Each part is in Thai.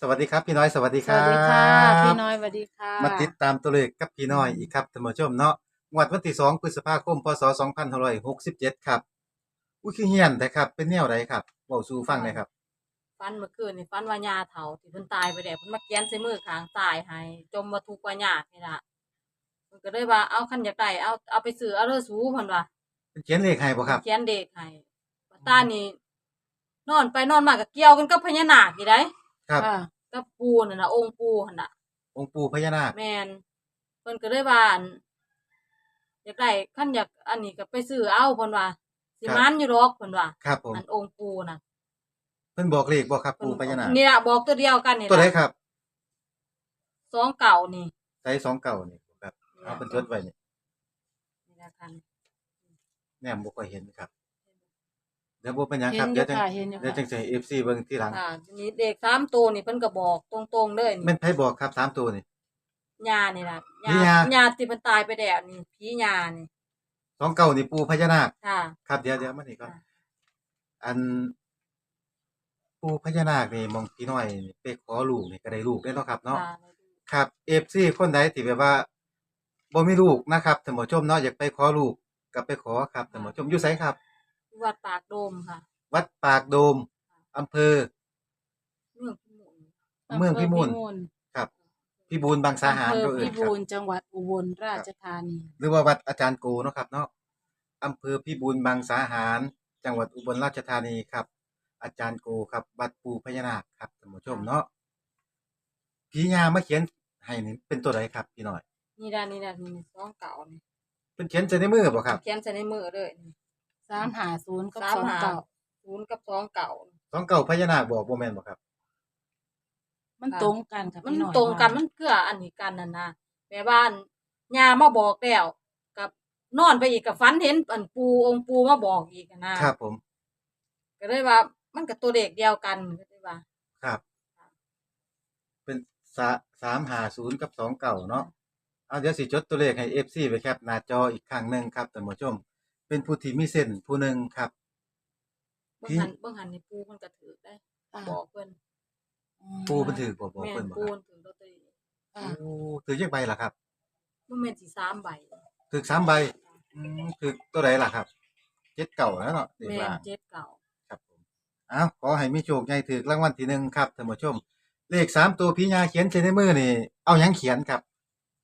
สวัสดีครับพี่น้อยสวัสดีคสรับวัสดีค่ะพี่น้อยสวัสดีค่ะมาติดตามตัวเลขกับพี่น้อยอีกครับท่านผู้ชมเนาะงวดวันที่2พฤษภาคมพศ2567ครับอุ้ยคือเฮียนแต่ครับ เป็นแนวใดครับเว้าสู่ฟังหน่อยครับ ฟันเมื่อคืนนี่ฟันว่ายาเถาที่เพิ่นตายไปแล้วเพิ่นมาเขียนใส่มือข้างซ้ายให้จมว่าทุกข์ว่ายากนี่ล่ะเพิ่นก็เลยว่าเอาคันอยากได้เอาเอาไปซื้อเอาเด้อสูเพิ่นว่าเป็นเขียนเลขให้บ่ครับ เขียนเด็กให้ว่าตานี่นอนไปนอนมาก็เกี่ยวกันกับพญานาคนี่ได้ ครับค่ะกับปูนั่นน่ะองค์ปูหั่นน่ะ องค์ปู่พญานาค แม่นเพิ่นก็เลยว่าอั่นอยากได้คันอยากอันนี้ก็ไปซื้อเอาเพิ่นว่าสิมันอยู่ดอกเพิ่นว่าครับผม อันองค์ปูน่ะเพิ่นบอกเลขบ่ครับเพิ่นปู่พญานาค นี่ล่ะบอกตัวเดียวกันนี่ตัวไหนล่ะครับสองเก่านี่ใส่2เก่านี่ครับเอาเพิ่นจดไว้นี่นี่ละกันแนมบ่ค่อยเห็นครับ เดี๋ยวบ่เป็นหยังเห็ครับนอเดี๋ยยู่วจังค่ะเห็นอยู่เดี๋ยวจัค่ะงสิให้ FC เบิ่งทีหลังอ่าทีนี้เด็กสามตัวนี่เพิ่นก็บอกตรงๆเลยแม่นี่นไผบอกครับสามตัวนี่ ยานี่ล่ะผีญา ยาที่เพิ่นตายไปแล้วนี่ผียานี่สองเก่านี่ปู่พญานาคค่ะ ครับเดี๋ยวเดี๋ยวมานี่ก่อนค่ะ อันปู่พญานาคนี่มองพี่น้อยนี่ไปขอลูกนี่ก็ได้ลูกได้เนาะครับเนาะ ค่ะครับ FC คนใดที่แบบว่าบ่มีลูกนะครับท่านผู้ชมเนาะอยากไปขอลูกก็ไปขอครับท่านผู้ชมอยู่ไสครับ วัดปากโดมค่ะวัดปากโดมอำเภอ เมืองพิมุนเมืองพิมูลอำภอครับพิบูลบางสาหารอำเภก็อเอิ้พินครับูบลจังหวัดอุบลราชธานี หรือว่าวัดอาจารย์โกเนาะครับเนาะอำเภอพิบูลบางสาหาร จังหวัดอุบลราชธานีครับ อาจารย์โกครับวัดปูพญานาคครับท่านผู้ชมเนาะพี่ยามาเขียนให้นี่เป็นตัวใดครับพี่น้อย นี่ด้านนี่ด้านนี่สองเก่านี่เป็นเขียนใส่ในมือบ่ครับ เขียนใส่ในมือเลยนี่ สามหาศูนย์กับสามสองหาเก่าศูนย์กับสองเก่าสองเก่าพญานาคบอกบ่แม่นบ่ครับ มันตรงกันกับมันพี่หน่อยตรงกันว่ามันเกื้ออันนี้กันนั่นนะแม่บ้านยามาบอกแล้วกับนอนไปอีกกับฝันเห็นอันปูองค์ปูมาบอกอีกอะนะครับผม ก็เลยว่า มันกับตัวเด็กเดียวกันก็เลยว่า ครับ เป็นสาสามหาศูนย์กับสองเก่าเนาะเอาเดี๋ยวสิจดตัวเลขให้ FC ไปแคปหน้าจออีกครั้งหนึ่งครับท่านผู้ชม เป็นผู้ที่มีเส้นผู้หนึ่งครับ เบื้องพี่หันเบื้องหันนี่ปูมันก็ถือได้ค่ะบอกเพิ่นปูเพิ่นถือบ่บอกแม่เพิ่นนบ่ปูครับนถือลอตเตอรี่ค่ะ โอ้ถือจักใบล่ะครับมันเป็นสีสามใบถือสามใบอืมถือตัวใดล่ะครับเจ็ดเก่าแล้วเนาะเด็กแม่นล่างเจ็ดเก่าครับผมอ้าวขอให้มีโชคใหญ่ถือรางวัลที่หนึ่งครับท่านผู้ชม เลขสามตัวพี่ยาเขียนใส่ในมือนี่ เอาหยังเขียนครับ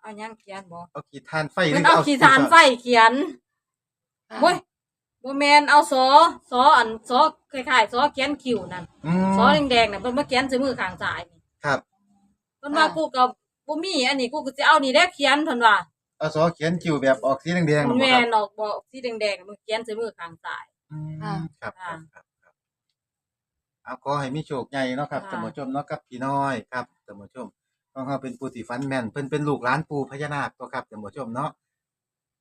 เอายังเขียนบอกเอาขีดทานไฟหเพิ่นรืเอาขีดฐานไฟเขียน ค่ะเว้ยบ่แม่นเอาซอซออันซอคล้ายๆซอเขียนคิวนั่นอืมซอแดงๆน่ะเพิ่นมาเขียนใส่มือข้างซ้ายนี่ครับ เพิ่นว่ากูก็บ่มีอันนี้กูก็สิเอานี่แหละเขียนเพิ่นว่าเอาซอเขียนคิวแบบออกสีแดงๆมันบ่แม่ครับนออกบ่สีแดงๆน่ะมันเขียนใส่มือข้างซ้าย อืมค่ะครับคค่ะรับครับครับเอาขอให้มีโชคใหญ่เนาะครับค่ะ ท่านผู้ชมเนาะกับพี่น้อยครับท่านผู้ชมของเขาเป็นผู้ที่ฝันแม่นเพิ่นเป็นลูกหลานปู่พญานาคตัวครับท่านผู้ชมเนาะ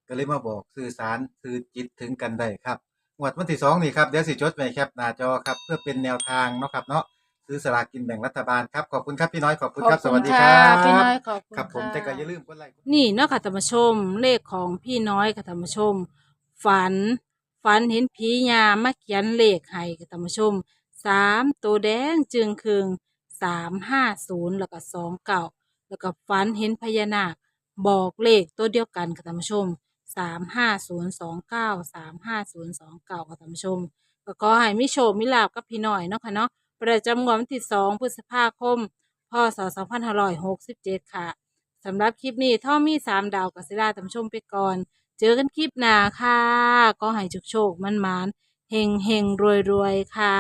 ก็เลยมาบอกสื่อสารสื่อจิตถึงกันได้ครับงวดวันที่สองนี่ครับเดี๋ยวสิจดไว้แคปหน้าจอครับ เพื่อเป็นแนวทางเนาะครับเนาะซื้อสลากกินแบ่งรัฐบาลครับ ขอบคุณครับพี่น้อยขอบคุณครับขสอวัสดีคค่ะรับพี่น้อยขอบคุณครับผมะแต่ก็อย่าลืมกดไลค์นี่เนาะค่ะธรรมชม เลขของพี่น้อยค่ะธรรมชม ฝัน ฝันเห็นผียามาเขียนเลขให้ค่ะธรรมชมสามตัวแดงจึงคืงสามห้าศูนย์แล้วก็สองเก่าแล้วก็ฝันเห็นพญานาคบอกเลขตัวเดียวกันค่ะธรรมชม สามห้าศูนย์สองเก้าสามห้าศูนย์สองเก้าค่ะธรรมชมก็ขอให้มิโชคมิลาบกับพี่น้อยเนาะค่ะเนาะประจำงวดวันที่สองพฤษภาคม พศสองพันห้าร้อยหกสิบเจ็ดค่ะสำหรับคลิปนี้ท่อมีสามดาวกับศิลาท่านผู้ชมไปก่อน เจอกันคลิปหน้าค่ะ ก็ให้จุกโชคมันมานเฮงเฮงรวยรวยค่ะ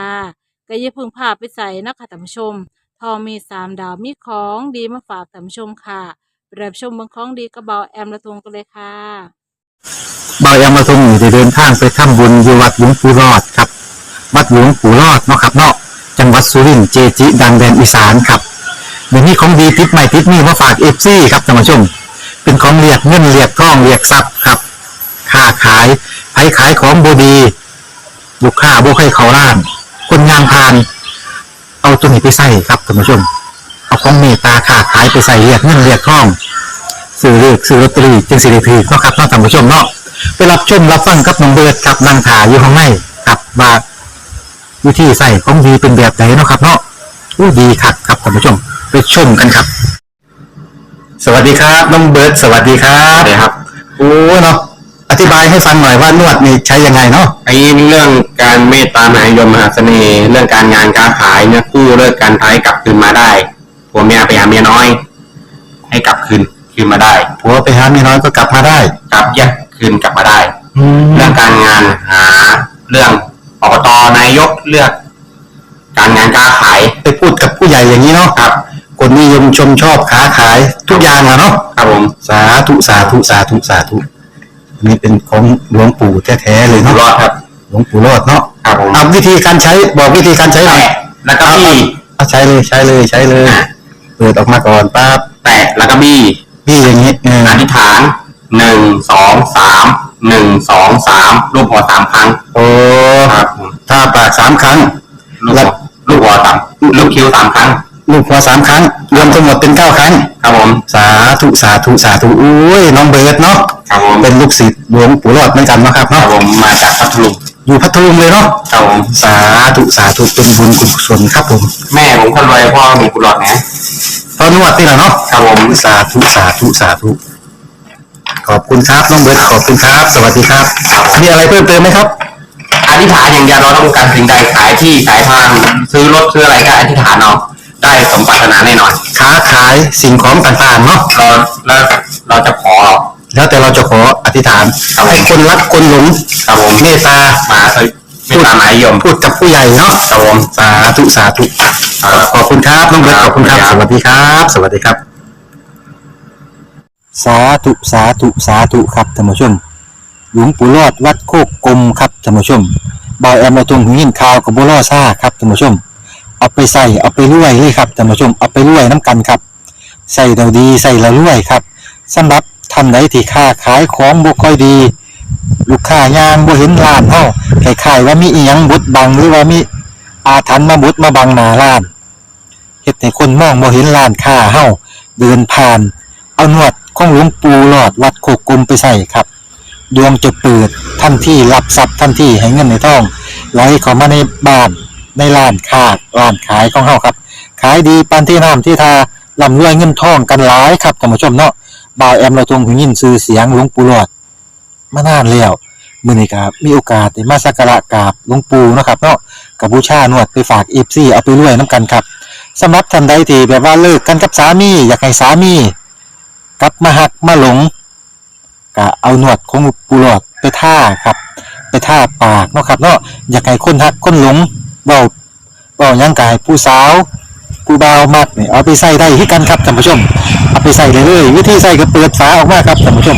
ก็อย่าเพึ่งพาไปใส่นะคะท่านผู้ชม ทอมีสามดาวมีของดีมาฝากท่านผู้ชมค่ะรับชมบางของดีกระเบาแอมละทงกันเลยค่ะ บายามาทรงอยู่ได้เดินทางไปทำบุญอยู่วัดหลวงปู่รอดครับ วัดหลวงปู่รอดเนาะครับเนาะจังหวัดสุรินทร์เจจิดังแดนอีสานครับเดี๋ยวนี้ของดีติดใหม่ติดนี่มาฝากเอฟซีครับท่านผู้ชม เป็นของเรียกเงินเรียกทองเรียกทรัพย์ครับค้าขายไผขายของบดีลูกค้าบ่ให้เขาล้าน คนงานพาน เอาตัวนี้ไปใส่ครับท่านผู้ชม เอาของเมตตาค้าขายไปใส่เรียกเงินเรียกทอง ซื้อเลขซื้อลอตเตอรี่จึงสิริพีกเนาะครับเนาะท่านผู้ชมเนาะไปรับชมรับฟังกับน้องเบิร์ดกับนางถาอยู่ข้างในกับว่าวิธีใส่ของดีเป็นแบบไหนเนาะครับเนาะอู้ดีคักครับท่านผู้ชมไปชมกันครับ สวัสดีครับน้องเบิร์ดสวัสดีครับสวัสดีครับโอ้เนาะอธิบายให้ฟังหน่อยว่านวดนี่ใช้ยังไงเนาะไอ้เรื่องการเมตตามหานิยมมหาเสน่ห์เรื่องการงานการขายเนี่ยกู้เลิกการท้ายกลับคืนมาได้ผัวเมียไปหาเมียน้อย ให้กลับคืน คืนมาได้ผัวไปหาเมียน้อยก็กลับมาได้กลับแยกคืนกลับมาได้แล้เรื่วองการงานหาเรื่องอบตนายกเลือก การงานการขายไปพูดกับผู้ใหญ่อย่างนี้เนาะครับ คนนิยมชมชอบค้าขายทุกอย่างอะเนาะครับผมสาธุสาธุสาธุสาธุอันนี้เป็นของหลวงปู่แท้ๆเลยอยู่เนาะรอดครับ หลวงปู่รอดเนาะครับผมเอาวิธีการใช้บอกวิธีการใช้หน่อยแตะแล้วก็บี้เอาใช้เลยใช้เลยใช้เลย เปิดออกมาก่อนปั๊บแตะแล้วก็บี้ พี่อย่างนี้เอออธิษฐานหนึ่งสองสามหนึ่งสองสามรูปหัวสามครั้งโอ้ครับผมถ้าปากสามครั้ง ลูกหัวลูกหัวสามลูกคิ้วสามครั้ง ลูกหัวสามครั้ง รวมทั้งหมดเป็นเก้าครั้ง ครับผม สาธุสาธุสาธุอุ้ยน้องเบิร์ดเนาะครับผมเป็นลูกศิษย์หลวงปู่รอดเหมือนกันเนาะครับครับเนาะผมมาจากพัทลุงอยู่พัทลุงเลยเนาะครับผมสาธุสาธุเป็นบุญกุศลครับผม แม่ผมคนรวยพ่อมีกุหลาบนะ ตอนนวดนี่แหละเนาะครับผมสาธุสาธุสาธุขอบคุณครับน้องเบิร์ดขอบคุณครับ สวัสดีครับ มีอะไรเพิ่มเติมไหมครับ อธิษฐานอย่างเดียวเราต้องการสิ่งใดขายที่ขายทางซื้อรถซื้ออะไรก็อธิษฐานเอาได้สมปรารถนาแน่นอนค้าขายสิ่งของต่างๆเนาะเราแล้วเราจะขอ แล้วแต่เราจะขออธิษฐานครับผม ให้คนรักคนหลงครับผมเมตตามาสวิไม่ตามหมายยม พูดกับผู้ใหญ่เนาะครับผมสาธุสาธุ ขอบคุณครับน้องเบิร์ตขอบคุณครับสวัสดีครับ สวัสดีครับ สาธุสาธุสาธุครับท่านผู้ชม หลวงปู่รอดวัดโคกกลมครับท่านผู้ชมบอยแอมมาตรงหูยินข่าวกับบัวล่อซ่าครับท่านผู้ชม เอาไปใส่เอาไปรวยเลยครับท่านผู้ชมเอาไปรวยน้ำกันครับใส่เราดีใส่เรารวยครับสำหรับท่านใดที่ค้าขายของบ่ค่อยดี ลูกค้ายางบ่เห็นร้านเฮาคล้ายๆว่ามีอีหยังบดบังหรือว่ามี อาถรรพ์มาบดมาบังหน้าร้านเฮ็ดให้คนมองบ่เห็นร้านค้าเฮาเดินผ่าน เอาหนวดของหลวงปู่หลอดวัดโคกกลมไปใส่ครับ ดวงจะเปิดทันทีรับทรัพย์ทันทีให้เงินในท้องไหลเข้ามาในบ้านในร้านค้าร้านขายของเฮาครับ ขายดีปานที่น้ำที่ทาร่ำรวยเงินทองกันหลายครับท่านผู้ชมเนาะบ่าวแอมเราทรงหูยินชื่อเสียงหลวงปู่หลอดมานานแล้วมื้อนี้ก็มีโอกาสได้มาสักการะกราบหลวงปู่นะครับเนาะ กับบูชานวดไปฝากอีฟซี่เอาไปรวยน้ำกันครับสำหรับท่านใดที่แบบว่าเลิกกันกับสามีอยากให้สามีกลับมาหักมาหลงก็เอาหนวดของปูหลอดไปท่าครับ ไปท่าปากเนาะครับเนาะอยากให้คนหักคนหลงเบาเบายังกายผู้สาว ผู้บ่าวมักเนี่ยเอาไปใส่ได้ที่กันครับท่านผู้ชม เอาไปใส่เลยเลยวิธีใส่ก็เปิดฝาออกมาครับท่านผู้ชม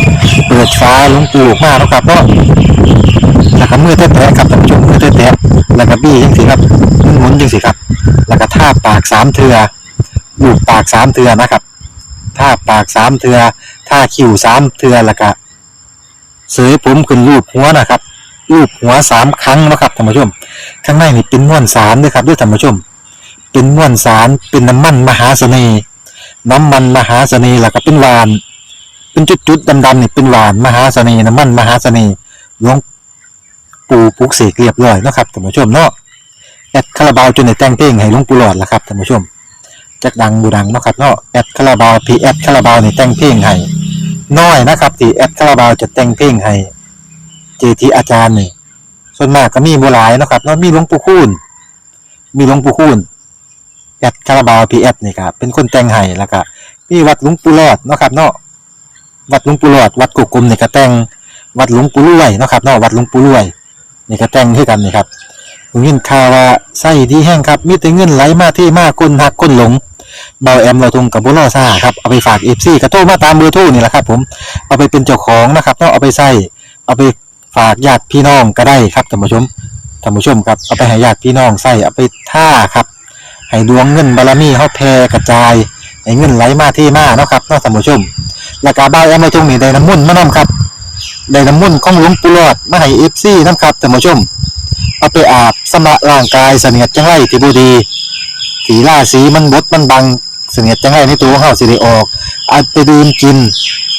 เปิดฝาลงปูออกมาเนาะครับเนาะแล้วก็มือแตะๆครับท่านผู้ชมมือแตะๆแล้วก็บี้จังสิครับหมุนๆจังสิครับ แล้วก็ท่าปากสามเทือลูบปากสามเทือนะครับท่าปากสามเทือท่าคิ้วสามเทือแล้วก็เสยผมขึ้นรูปหัวนะครับรูปหัวสามครั้งนะครับท่านผู้ชม ข้างในนี่เป็นม้วนสารด้วยครับด้วยท่านผู้ชม เป็นม้วนสารเป็นน้ำมันมหาเสน่ห์น้ำมันมหาเสน่ห์แล้วก็เป็นหวาน เป็นจุดๆดำๆนี่เป็นหวานมหาเสน่ห์น้ำมันมหาเสน่ห์หลวงปู่ปลุกเสกเรียบร้อยนะครับท่านผู้ชมเนาะแอดคาราบาวจนในแต่งเพลงให้หลวงปู่หลอดละครับท่านผู้ชมจักดังบูดังเนาะครับเนาะแอดคาราบาวพีแอดคาราบาวนี่แต่งเพลงให้น้อยนะครับที่แอดคาราบาวจะแต่งเพลงให้เจทีอาจารย์นี่ส่วนมากก็มีบ่หลายนะครับเนาะมีหลวงปู่คูณมีหลวงปู่คูณ แอดคาราบาวพีแอดนี่ครับเป็นคนแต่งให้แล้วก็มีวัดหลวงปู่รอดเนาะครับเนาะวัดหลวงปู่รอด วัดกุกกลมนี่ก็แต่งวัดหลวงปู่รวยเนาะครับเนาะวัดหลวงปู่รวยนี่ก็แต่งให้กันนี่ครับผมยินข่าว่าไส้ดีแห้งครับมีแต่เงินไหลมาที่มากคนหักคนหลงเบาแอมเราทุงกับบุรอซ่าครับเอาไปฝากเอฟซีกระโทรมาตามเบอร์โทรนี่แหละครับ ผมเอาไปเป็นเจ้าของนะครับเนาะเอาไปใส่เอาไปฝากญาติพี่น้องก็ได้ครับท่านผู้ชมท่านผู้ชมครับเอาไปให้ญาติพี่น้องใส่เอาไปท่าครับ ให้ดวงเงินบารมีเฮาแผ่กระจายให้เงินไหลมาที่มาเนาะครับเนาะท่านผู้ชมแล้วก็เบาแอมเราทงนี่ได้น้ำมุ่นมานํครับได้น้ำมุ่นของหลวงปู่หลอดมาให้เอฟซีนํครับท่านผู้ชม เอาไปอาบสำระร่างกายเสนียดจังไรที่บูดีสีล่าสีมันบดมันบังเสนียดจังไรในตัวของเฮาสิได้ออก เอาไปดื่มกิน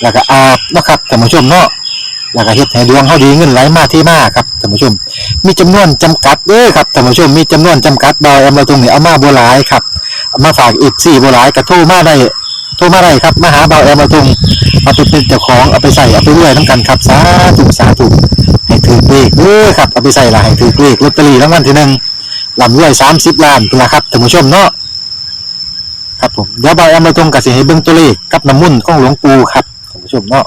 แล้วก็อาบเนาะครับท่านผู้ชมเนาะ แล้วก็เฮ็ดให้ดวงเฮาดีเงินไหลมาที่มาครับท่านผู้ชม มีจำนวนจำกัดเด้อครับท่านผู้ชมมีจำนวนจำกัดดอยเอามาตรงนี้เอามาบ่หลายครับเอามาฝากอีกสี่บัวหลายก็โทรมาได้โทรมาได้ครับมาหาเบาแอมมาตุงเอาไปเป็นเจ้าของเอาไปใส่เอาไปรวยน้ำกันครับสาธุสาธุให้ถือเลขเด้อครับเอาไปใส่ละให้ถือเลขลอตเตอรี่รางวัลที่หนึ่งลำรวยสามสิบล้านเป็นละครับท่านผู้ชมเนาะครับผมเดี๋ยวเบาแอมมาตุงกับสิให้เบิ่งตัวเลขกับน้ำมุ่นของหลวงปู่ครับท่านผู้ชมเนาะ